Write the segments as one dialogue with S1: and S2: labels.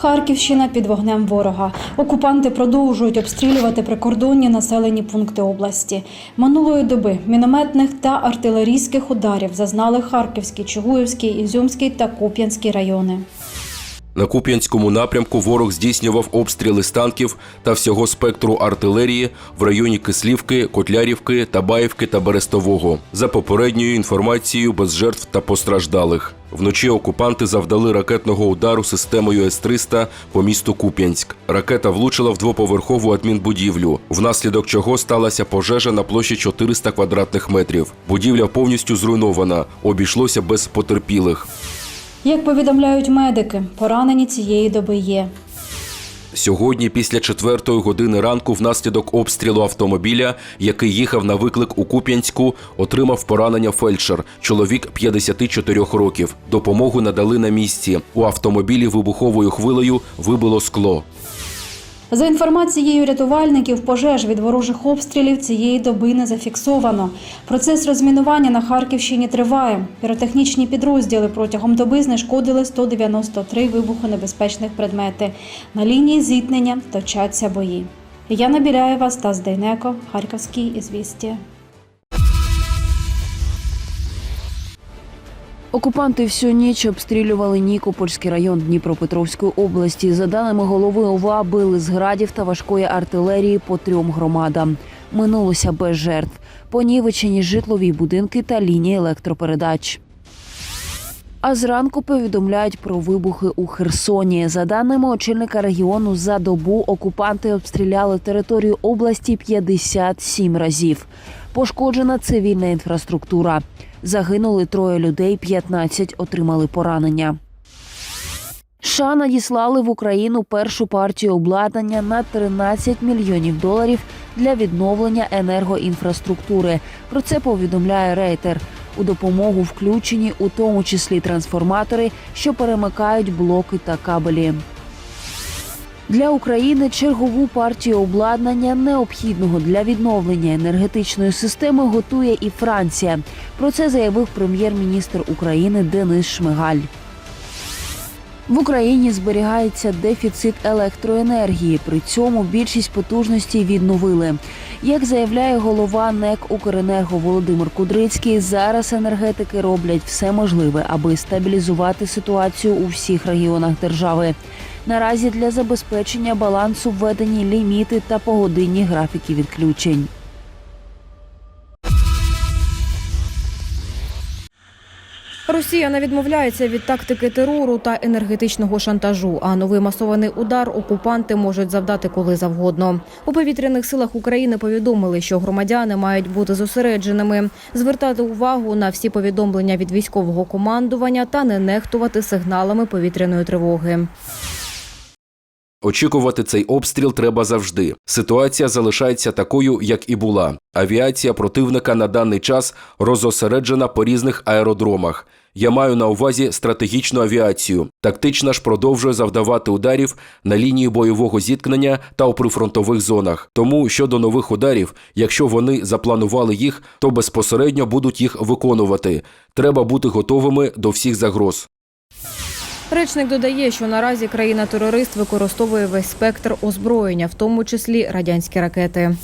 S1: Харківщина під вогнем ворога. Окупанти продовжують обстрілювати прикордонні населені пункти області. Минулої доби мінометних та артилерійських ударів зазнали Харківський, Чугуївський, Ізюмський та Куп'янський райони.
S2: На Куп'янському напрямку ворог здійснював обстріли з танків та всього спектру артилерії в районі Кислівки, Котлярівки, Табаївки та Берестового. За попередньою інформацією, без жертв та постраждалих. Вночі окупанти завдали ракетного удару системою С-300 по місту Куп'янськ. Ракета влучила в двоповерхову адмінбудівлю, внаслідок чого сталася пожежа на площі 400 квадратних метрів. Будівля повністю зруйнована, обійшлося без потерпілих.
S1: Як повідомляють медики, поранені цієї доби є.
S2: Сьогодні, після четвертої години ранку, внаслідок обстрілу автомобіля, який їхав на виклик у Куп'янську, отримав поранення фельдшер, чоловік 54 років. Допомогу надали на місці. У автомобілі вибуховою хвилею вибило скло.
S1: За інформацією рятувальників, пожеж від ворожих обстрілів цієї доби не зафіксовано. Процес розмінування на Харківщині триває. Піротехнічні підрозділи протягом доби знешкодили 193 вибухонебезпечних предмети. На лінії зіткнення точаться бої. Яна Біляєва, Стас Дейнеко, Харківський ізвістія.
S3: Окупанти всю ніч обстрілювали Нікопольський район Дніпропетровської області. За даними голови ОВА, били з градів та важкої артилерії по трьом громадам. Минулося без жертв. Понівечені житлові будинки та лінії електропередач. А зранку повідомляють про вибухи у Херсоні. За даними очільника регіону, за добу окупанти обстріляли територію області 57 разів. Пошкоджена цивільна інфраструктура. Загинули троє людей, 15 отримали поранення. США надіслали в Україну першу партію обладнання на 13 мільйонів доларів для відновлення енергоінфраструктури. Про це повідомляє Рейтер. У допомогу включені у тому числі трансформатори, що перемикають блоки та кабелі. Для України чергову партію обладнання, необхідного для відновлення енергетичної системи, готує і Франція. Про це заявив прем'єр-міністр України Денис Шмигаль. В Україні зберігається дефіцит електроенергії. При цьому більшість потужностей відновили. Як заявляє голова НЕК Укренерго Володимир Кудрицький, зараз енергетики роблять все можливе, аби стабілізувати ситуацію у всіх регіонах держави. Наразі для забезпечення балансу введені ліміти та погодинні графіки відключень.
S4: Росія не відмовляється від тактики терору та енергетичного шантажу. А новий масований удар окупанти можуть завдати коли завгодно. У повітряних силах України повідомили, що громадяни мають бути зосередженими, звертати увагу на всі повідомлення від військового командування та не нехтувати сигналами повітряної тривоги.
S2: Очікувати цей обстріл треба завжди. Ситуація залишається такою, як і була. Авіація противника на даний час розосереджена по різних аеродромах. Я маю на увазі стратегічну авіацію. Тактична ж продовжує завдавати ударів на лінії бойового зіткнення та у прифронтових зонах. Тому щодо нових ударів, якщо вони запланували їх, то безпосередньо будуть їх виконувати. Треба бути готовими до всіх загроз.
S4: Речник додає, що наразі країна-терорист використовує весь спектр озброєння, в тому числі радянські ракети.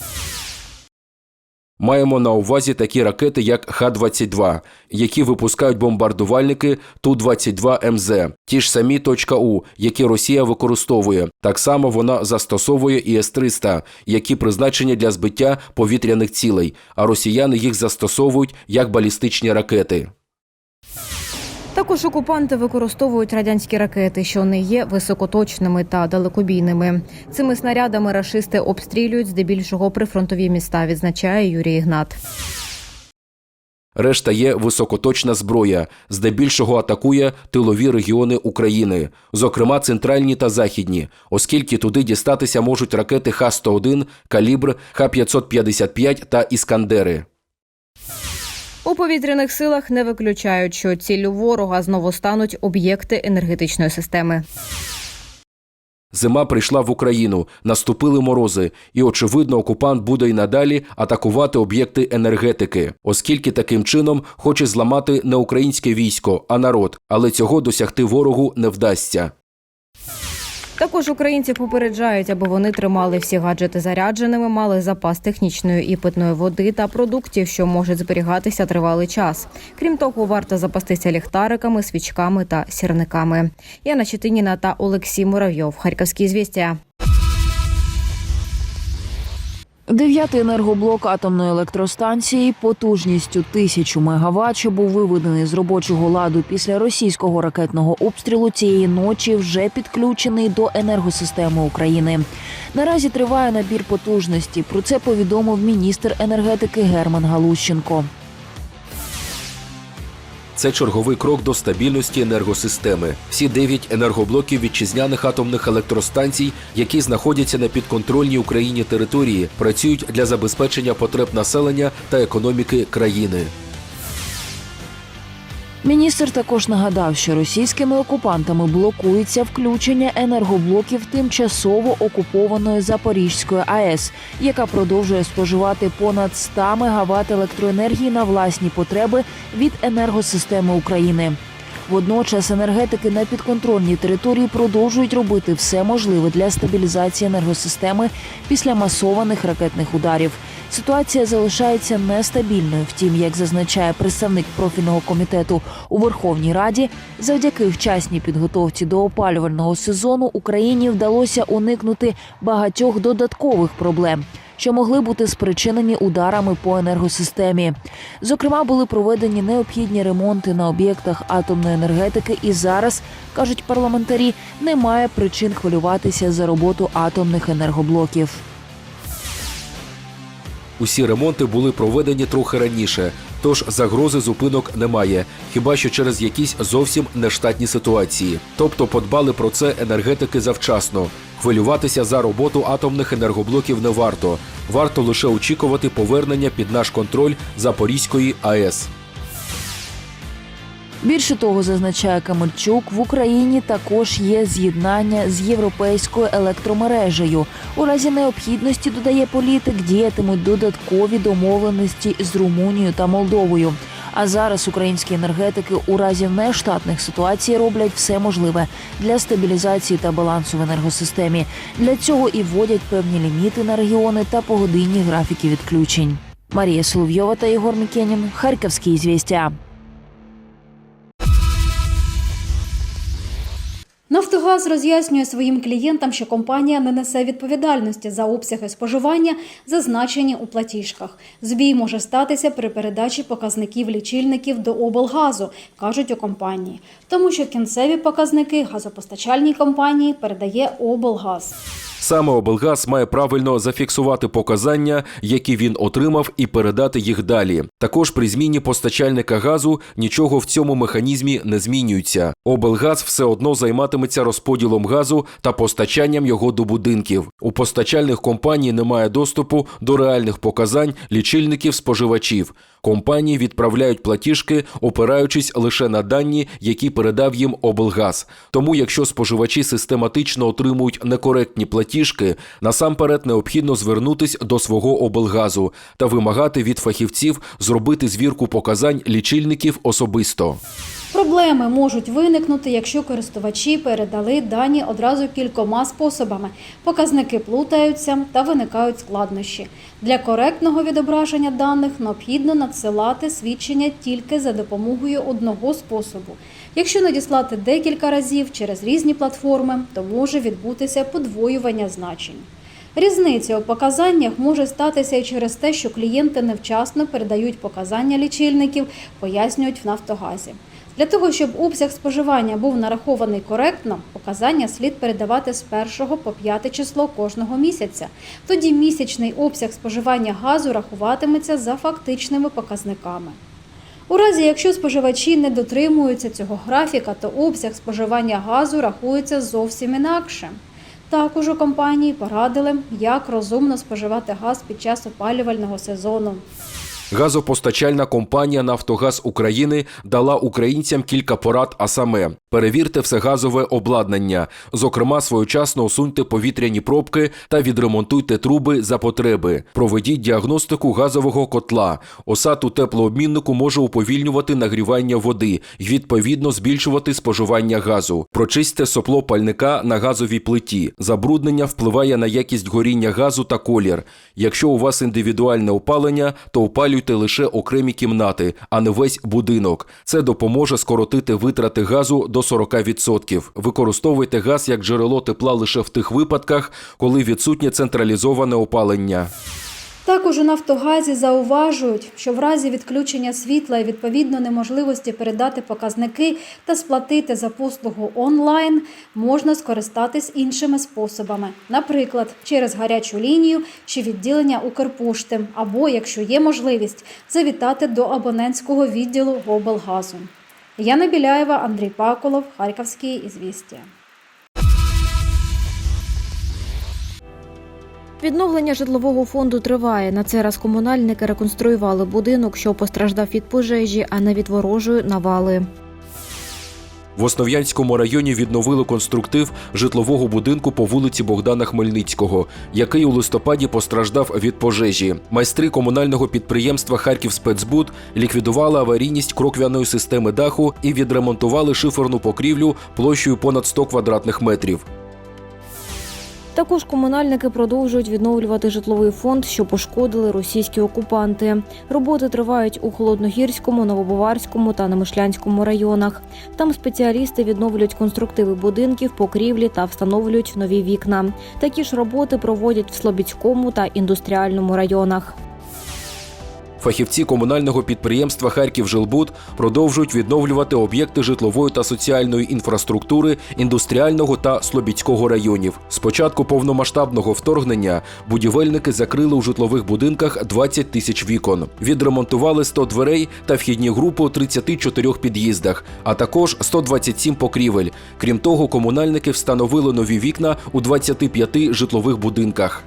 S2: Маємо на увазі такі ракети, як Х-22, які випускають бомбардувальники Ту-22 МЗ, ті ж самі точка .У, які Росія використовує. Так само вона застосовує і С-300, які призначені для збиття повітряних цілей, а росіяни їх застосовують як балістичні ракети.
S4: Також окупанти використовують радянські ракети, що не є високоточними та далекобійними. Цими снарядами рашисти обстрілюють здебільшого прифронтові міста, відзначає Юрій Ігнат.
S2: Решта є високоточна зброя, здебільшого атакує тилові регіони України, зокрема центральні та західні, оскільки туди дістатися можуть ракети Х-101, калібр, Х-555 та Іскандери.
S4: У повітряних силах не виключають, що ціллю ворога знову стануть об'єкти енергетичної системи.
S2: Зима прийшла в Україну, наступили морози, і очевидно, окупант буде й надалі атакувати об'єкти енергетики, оскільки таким чином хоче зламати не українське військо, а народ, але цього досягти ворогу не вдасться.
S4: Також українці попереджають, аби вони тримали всі гаджети зарядженими, мали запас технічної і питної води та продуктів, що можуть зберігатися тривалий час. Крім того, варто запастися ліхтариками, свічками та сірниками. Яна Читиніна та Олексій Муравйов. Харківські звістя.
S3: Дев'ятий енергоблок атомної електростанції потужністю тисячу мегаватт, що був виведений з робочого ладу після російського ракетного обстрілу цієї ночі, вже підключений до енергосистеми України. Наразі триває набір потужності. Про це повідомив міністр енергетики Герман Галущенко.
S2: Це черговий крок до стабільності енергосистеми. Всі дев'ять енергоблоків вітчизняних атомних електростанцій, які знаходяться на підконтрольній Україні території, працюють для забезпечення потреб населення та економіки країни.
S3: Міністр також нагадав, що російськими окупантами блокується включення енергоблоків тимчасово окупованої Запорізької АЕС, яка продовжує споживати понад 100 мегаватт електроенергії на власні потреби від енергосистеми України. Водночас енергетики на підконтрольній території продовжують робити все можливе для стабілізації енергосистеми після масованих ракетних ударів. Ситуація залишається нестабільною. Втім, як зазначає представник профільного комітету у Верховній Раді, завдяки вчасній підготовці до опалювального сезону Україні вдалося уникнути багатьох додаткових проблем. Що могли бути спричинені ударами по енергосистемі. Зокрема, були проведені необхідні ремонти на об'єктах атомної енергетики, і зараз кажуть парламентарі, немає причин хвилюватися за роботу атомних енергоблоків.
S2: Усі ремонти були проведені трохи раніше, тож загрози зупинок немає, хіба що через якісь зовсім нештатні ситуації. Тобто подбали про це енергетики завчасно. Хвилюватися за роботу атомних енергоблоків не варто. Варто лише очікувати повернення під наш контроль Запорізької АЕС.
S3: Більше того, зазначає Камельчук, в Україні також є з'єднання з європейською електромережею. У разі необхідності додає політик, діятимуть додаткові домовленості з Румунією та Молдовою. А зараз українські енергетики у разі нештатних ситуацій роблять все можливе для стабілізації та балансу в енергосистемі. Для цього і вводять певні ліміти на регіони та погодинні графіки відключень. Марія Соловйова та Єгор Мікенін. Харківські звістя.
S1: Нафтогаз роз'яснює своїм клієнтам, що компанія не несе відповідальності за обсяги споживання, зазначені у платіжках. Збій може статися при передачі показників лічильників до облгазу, кажуть у компанії, тому що кінцеві показники газопостачальній компанії передає облгаз.
S2: Саме облгаз має правильно зафіксувати показання, які він отримав, і передати їх далі. Також при зміні постачальника газу нічого в цьому механізмі не змінюється. Облгаз все одно займатиметься розподілом газу та постачанням його до будинків. У постачальних компаній немає доступу до реальних показань лічильників споживачів. Компанії відправляють платіжки, опираючись лише на дані, які передав їм облгаз. Тому, якщо споживачі систематично отримують некоректні платіжки, насамперед необхідно звернутись до свого облгазу та вимагати від фахівців зробити звірку показань лічильників особисто.
S1: Проблеми можуть виникнути, якщо користувачі передали дані одразу кількома способами. Показники плутаються та виникають складнощі. Для коректного відображення даних необхідно надсилати свідчення тільки за допомогою одного способу. Якщо надіслати декілька разів через різні платформи, то може відбутися подвоювання значень. Різниця у показаннях може статися і через те, що клієнти невчасно передають показання лічильників, пояснюють в Нафтогазі. Для того, щоб обсяг споживання був нарахований коректно, показання слід передавати з 1 по 5 число кожного місяця. Тоді місячний обсяг споживання газу рахуватиметься за фактичними показниками. У разі, якщо споживачі не дотримуються цього графіка, то обсяг споживання газу рахується зовсім інакше. Також у компанії порадили, як розумно споживати газ під час опалювального сезону.
S2: Газопостачальна компанія Нафтогаз України дала українцям кілька порад, а саме перевірте все газове обладнання, зокрема, своєчасно усуньте повітряні пробки та відремонтуйте труби за потреби. Проведіть діагностику газового котла. Осад у теплообміннику може уповільнювати нагрівання води і відповідно збільшувати споживання газу. Прочистьте сопло пальника на газовій плиті. Забруднення впливає на якість горіння газу та колір. Якщо у вас індивідуальне опалення, то опалюйте лише окремі кімнати, а не весь будинок. Це допоможе скоротити витрати газу до 40%. Використовуйте газ як джерело тепла лише в тих випадках, коли відсутнє централізоване опалення.
S1: Також у Нафтогазі зауважують, що в разі відключення світла і відповідно неможливості передати показники та сплатити за послугу онлайн можна скористатись іншими способами, наприклад, через гарячу лінію чи відділення Укрпошти, або, якщо є можливість, завітати до абонентського відділу облгазу. Яна Біляєва, Андрій Паколов, Харківські ізвістія.
S4: Відновлення житлового фонду триває. На цей раз комунальники реконструювали будинок, що постраждав від пожежі, а не від ворожої навали.
S2: В Основ'янському районі відновили конструктив житлового будинку по вулиці Богдана Хмельницького, який у листопаді постраждав від пожежі. Майстри комунального підприємства Харківспецбуд ліквідували аварійність кроквяної системи даху і відремонтували шиферну покрівлю площею понад 100 квадратних метрів.
S4: Також комунальники продовжують відновлювати житловий фонд, що пошкодили російські окупанти. Роботи тривають у Холодногірському, новобуварському та Немишлянському районах. Там спеціалісти відновлюють конструктиви будинків, покрівлі та встановлюють нові вікна. Такі ж роботи проводять в Слобідському та індустріальному районах.
S2: Фахівці комунального підприємства Харківжилбуд продовжують відновлювати об'єкти житлової та соціальної інфраструктури індустріального та слобідського районів. З початку повномасштабного вторгнення будівельники закрили у житлових будинках 20 тисяч вікон, відремонтували 100 дверей та вхідні групи у 34 під'їздах, а також 127 покрівель. Крім того, комунальники встановили нові вікна у 25 житлових будинках.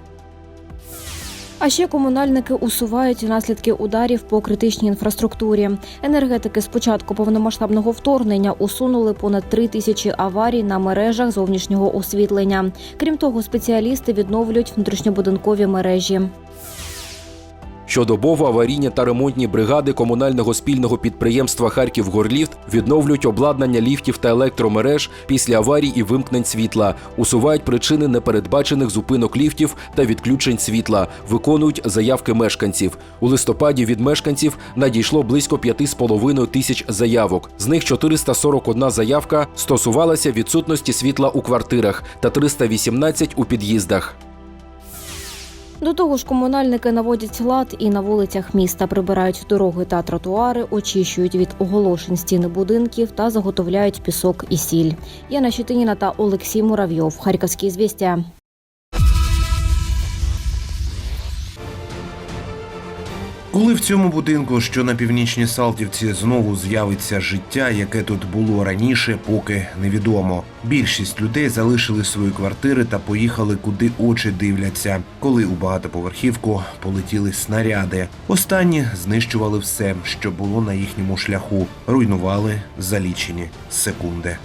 S4: А ще комунальники усувають наслідки ударів по критичній інфраструктурі. Енергетики з початку повномасштабного вторгнення усунули понад три тисячі аварій на мережах зовнішнього освітлення. Крім того, спеціалісти відновлюють внутрішньобудинкові мережі.
S2: Щодобово аварійні та ремонтні бригади комунального спільного підприємства Харківгорліфт відновлюють обладнання ліфтів та електромереж після аварій і вимкнень світла, усувають причини непередбачених зупинок ліфтів та відключень світла, виконують заявки мешканців. У листопаді від мешканців надійшло близько 5,5 тисяч заявок. З них 441 заявка стосувалася відсутності світла у квартирах та 318 у під'їздах.
S4: До того ж, комунальники наводять лад і на вулицях міста прибирають дороги та тротуари, очищують від оголошень стіни будинків та заготовляють пісок і сіль. Яна Щетиніна та Олексій Муравйов. Харківські звістя.
S5: Коли в цьому будинку, що на північній Салтівці, знову з'явиться життя, яке тут було раніше, поки невідомо. Більшість людей залишили свої квартири та поїхали, куди очі дивляться, коли у багатоповерхівку полетіли снаряди. Останні знищували все, що було на їхньому шляху, руйнували за лічені секунди.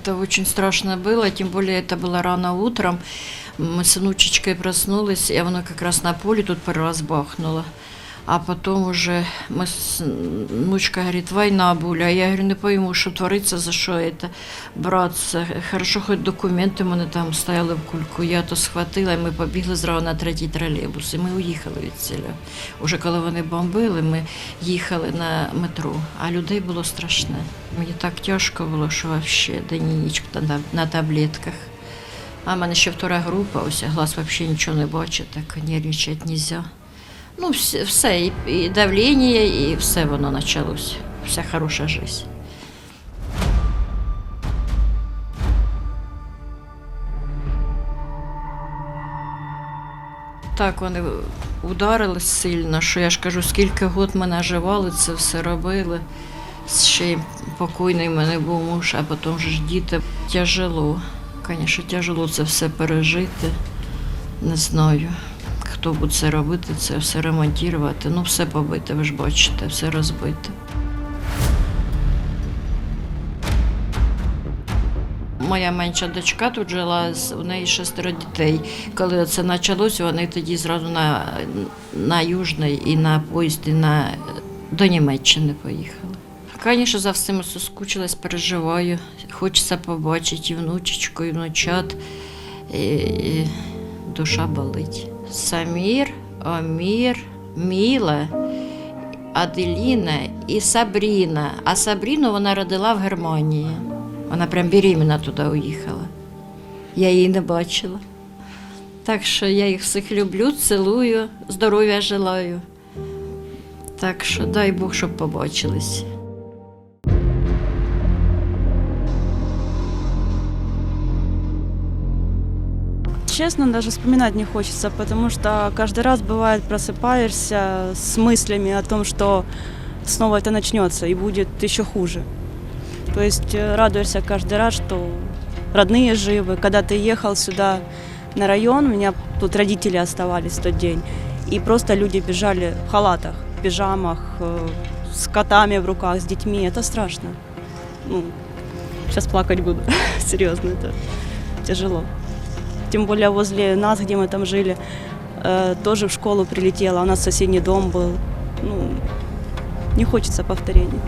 S6: Это очень страшно было, тем более это было рано утром. Мы с внучечкой проснулись, и оно как раз на поле тут пару раз бахнуло. А потом уже мы с... внучка говорит, война буля. Я говорю, не пойму, що твориться, за що це братися. Хорошо, хоч документи мене там стояли в кульку. Я то схватила, і ми побігли зразу на третій тролейбус. І ми уїхали від селя. Уже коли вони бомбили, ми їхали на метро, а людей було страшне. Мені так тяжко було, що взагалі день і ніч на, на таблетках. А в мене ще втора група, ось глаз взагалі нічого не бачить, так нервничати не можна. Ну, все, все і, і давлення, і все воно почалось. Вся хороша життя. Так вони ударили сильно, що я ж кажу, скільки год ми наживали, це все робили. Ще й покойний в мене був муж, а потім ж діти. Тяжело. Звісно, тяжело це все пережити. Не знаю, хто буде це робити, це все ремонтувати. Ну, все побите, ви ж бачите, все розбите. Моя менша дочка тут жила, у неї шестеро дітей. Коли це почалося, вони тоді зразу на, на Южний і на поїзд, і на, до Німеччини поїхали. Звісно, за всім соскучилась, переживаю. Хочеться побачити і внучечку, і внучат. І, і душа болить. Самір, Омір, Міла, Аделіна і Сабріна. А Сабріну вона родила в Германії. Вона прям беременна туди уїхала. Я її не бачила. Так що я їх всіх люблю, цілую, здоров'я желаю. Так що дай Бог, щоб побачились.
S7: Честно, даже вспоминать не хочется, потому что каждый раз бывает просыпаешься с мыслями о том, что снова это начнется и будет еще хуже. То есть э, радуешься каждый раз, что родные живы. Когда ты ехал сюда на район, у меня тут родители оставались в тот день, и просто люди бежали в халатах, в пижамах, э, с котами в руках, с детьми. Это страшно. Ну, сейчас плакать буду. Серьезно, это тяжело тем более возле нас, где мы там жили, э, тоже в школу прилетела. У нас соседний дом был. Ну, не хочется повторений.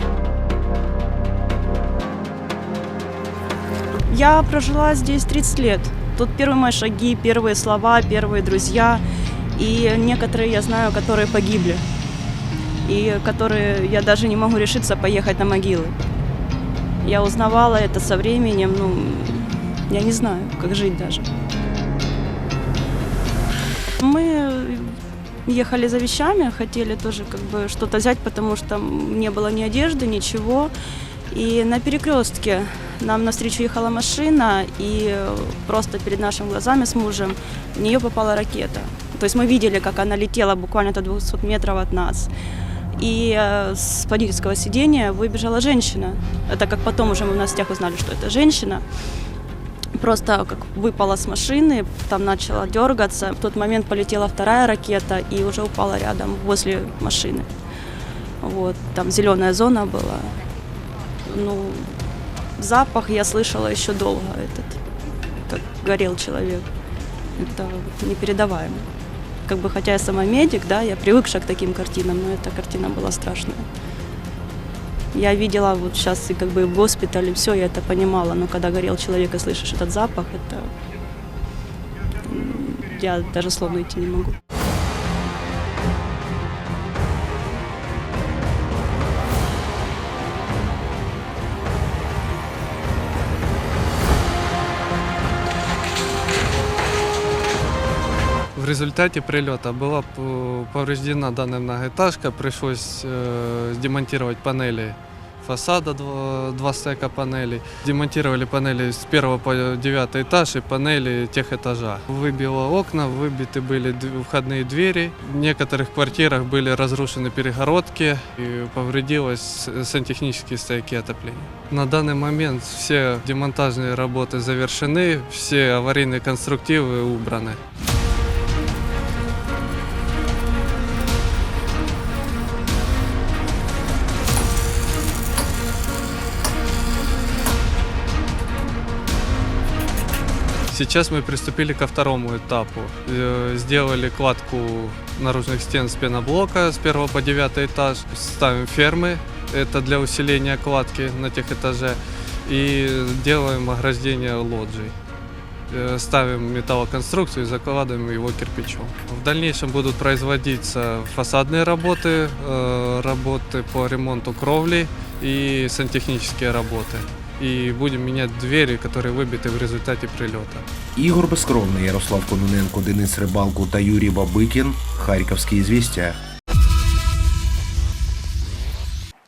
S7: Я прожила здесь 30 лет. Тут первые мои шаги, первые слова, первые друзья. И некоторые я знаю, которые погибли. И которые я даже не могу решиться поехать на могилы. Я узнавала это со временем, ну, я не знаю, как жить даже. Мы ехали за вещами, хотели тоже как бы что-то взять, потому что не было ни одежды, ничего. И на перекрестке нам навстречу ехала машина, и просто перед нашими глазами с мужем в нее попала ракета. То есть мы видели, как она летела буквально до 200 метров от нас. И э, с водительского сидения выбежала женщина. Это как потом уже мы в новостях узнали, что это женщина просто как выпала с машины, там начала дергаться. В тот момент полетела вторая ракета и уже упала рядом возле машины. Вот, там зеленая зона была. Ну, запах я слышала еще долго этот, как горел человек. Это непередаваемо. Как бы, хотя я сама медик, да, я привыкшая к таким картинам, но эта картина была страшная. Я видела вот сейчас и как бы в госпитале, все, я это понимала, но когда горел человек и слышишь этот запах, это... м, Я даже слов найти не могу.
S8: В результате прилета была повреждена данная многоэтажка, пришлось э, демонтировать панели фасада, два, два стека панелей. Демонтировали панели с первого по девятый этаж и панели тех этажа. Выбило окна, выбиты были входные двери. В некоторых квартирах были разрушены перегородки и повредилось сантехнические стояки отопления. На данный момент все демонтажные работы завершены, все аварийные конструктивы убраны. Сейчас мы приступили ко второму этапу. Э, Сделали кладку наружных стен с пеноблока с первого по девятый этаж. Ставим фермы, это для усиления кладки на тех этаже. И делаем ограждение лоджий. Э, Ставим металлоконструкцию и закладываем его кирпичом. В дальнейшем будут производиться фасадные работы, э, работы по ремонту кровли и сантехнические работы. И будем менять двери, которые выбиты в результате прилета.
S5: Ігор Безкровний, Ярослав Кононенко, Денис Рибалко та Юрій Бабикін. Харківські звістя.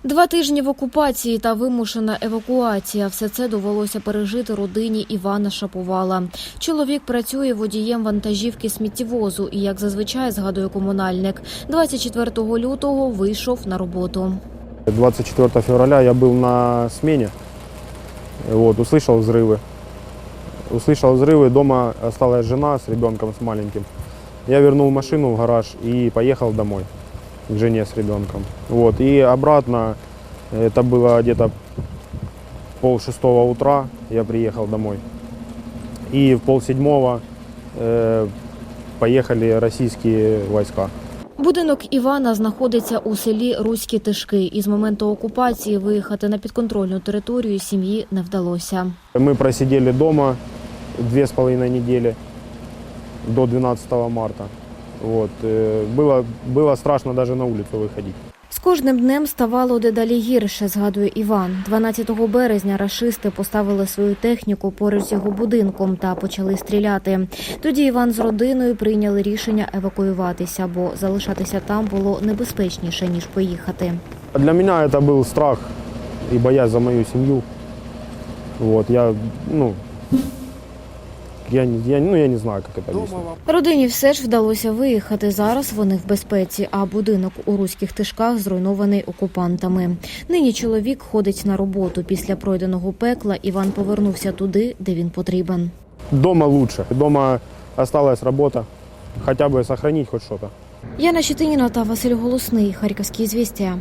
S4: Два тижні в окупації та вимушена евакуація. Все це довелося пережити родині Івана Шаповала. Чоловік працює водієм вантажівки сміттєвозу і, як зазвичай, згадує комунальник, 24 лютого вийшов на роботу.
S9: 24 февраля я был на смене, Вот, услышал взрывы. Услышал взрывы, дома осталась жена с ребенком, с маленьким. Я вернул машину в гараж и поехал домой к жене с ребенком. Вот, и обратно, это было где-то пол шестого утра, я приехал домой. И в пол седьмого э, поехали российские войска.
S4: Будинок Івана знаходиться у селі Руські Тишки. І з моменту окупації виїхати на підконтрольну територію сім'ї не вдалося.
S9: Мы просидели дома две с половиной недели до 12 марта. Вот. э, Было, было страшно даже на улицу выходить.
S4: Кожним днем ставало дедалі гірше, згадує Іван. 12 березня рашисти поставили свою техніку поруч з його будинком та почали стріляти. Тоді Іван з родиною прийняли рішення евакуюватися, бо залишатися там було небезпечніше ніж поїхати.
S9: Для меня это был страх и боязнь за мою семью. Вот, я, ну, я, не- я, ну, я не знаю, как это объяснить.
S4: Родині все ж вдалося виїхати. Зараз вони в безпеці, а будинок у руських тишках зруйнований окупантами. Нині чоловік ходить на роботу. Після пройденого пекла Іван повернувся туди, де він потрібен.
S9: Дома лучше. Дома осталась работа. Хотя бы сохранить хоть что-то.
S4: Яна Щетиніна та Василь Голосний. Харківські звістя.